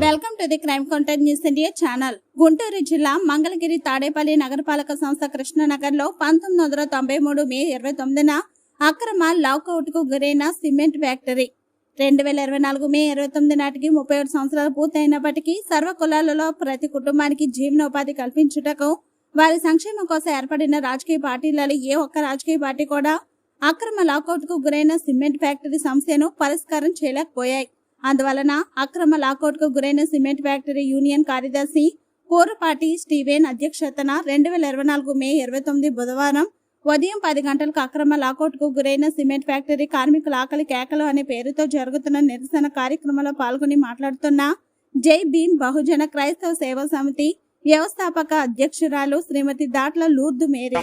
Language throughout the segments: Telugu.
Welcome to the crime content news India channel. Guntur జిల్లా మంగళగిరి తాడేపల్లి నగరపాలక సంస్థ కృష్ణనగర్లో పంతొమ్మిది వందల తొంభై మూడు మే ఇరవై తొమ్మిదిన అక్రమ లాకౌట్కు గురైన సిమెంట్ ఫ్యాక్టరీ. రెండు వేల ఇరవై నాలుగు మే ఇరవై తొమ్మిది నాటికి ముప్పై ఏడు సంవత్సరాలు పూర్తయినప్పటికీ సర్వ కులాలలో ప్రతి కుటుంబానికి జీవనోపాధి కల్పించుటకు వారి సంక్షేమం కోసం ఏర్పడిన రాజకీయ పార్టీలలో ఏ ఒక్క రాజకీయ పార్టీ కూడా అక్రమ లాకౌట్కు గురైన సిమెంట్ ఫ్యాక్టరీ సమస్యను పరిష్కారం చేయలేకపోయాయి. అందువలన అక్రమ లాకౌట్కు గురైన సిమెంట్ ఫ్యాక్టరీ యూనియన్ కార్యదర్శి కోరపాటి స్టీవెన్ అధ్యక్షతన రెండు వేల ఇరవై నాలుగు మే ఇరవై తొమ్మిది బుధవారం ఉదయం పది గంటలకు అక్రమ లాకౌట్కు గురైన సిమెంట్ ఫ్యాక్టరీ కార్మికుల ఆకలి కేకలు అనే పేరుతో జరుగుతున్న నిరసన కార్యక్రమంలో పాల్గొని మాట్లాడుతున్న జై భీమ్ బహుజన క్రైస్తవ సేవా సమితి వ్యవస్థాపక అధ్యక్షురాలు శ్రీమతి దాట్ల లూర్దు మేరీ.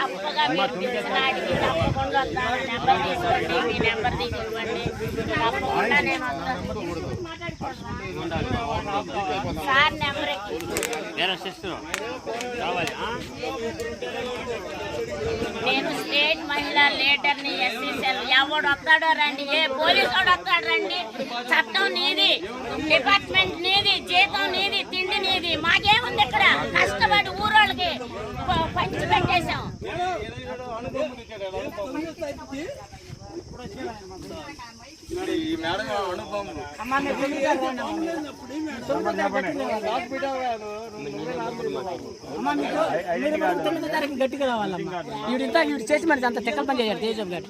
నేను తప్పుగా మీరు తెలిసిన అడిగి తప్పకుండా వస్తాను. నెంబర్ తీసుకోండి మీ నెంబర్ తీసి ఇవ్వండి తప్పకుండా నేను వస్తాను. సార్ నెంబర్ నేను స్టేట్ మహిళా లీడర్ని ఎస్సీసీఎల్. ఎవడు వస్తాడో రండి. ఏ పోలీసు వాడు వస్తాడు రండి. చట్టం నీది. డిపార్ట్మెంట్ నీది. ఈ మేడం అనుభవం గట్టిగా రావాలమ్మా. వీడు ఇంత వీడు చేసి మరి అంత చెక్కల పని చేయాలి తేజం గారు.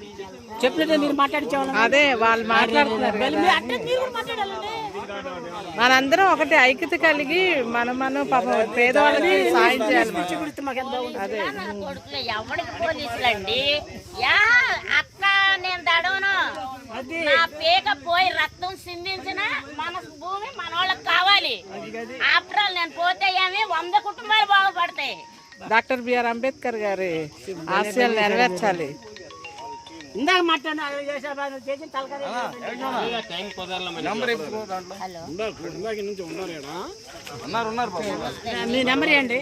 చెప్పినట్టే మీరు మాట్లాడించేవాళ్ళం అదే వాళ్ళు మాట్లాడుతున్నారు కదా. అంటే మీరు కూడా మాట్లాడాలండి. మనందరం ఒకటి ఐక్యత కలిగి మనం మనం పాపం పేదవాళ్ళకి సాయం చేయాలి అదే. ఎవరికి పోలీసులండి నేను దడవను నా పేక పోయి రక్తం సిందించిన మన భూమి మన వాళ్ళకి కావాలి. ఆఫ్టర్ నేను పోతే ఏమి వంద కుటుంబాలు బాగుపడతాయి. డాక్టర్ బిఆర్ అంబేద్కర్ గారి ఆశయాలు నెరవేర్చాలి. ఇందాక మాట్లాడిన చేసిన తలకాయ మీ నెంబర్ ఇవ్వండి.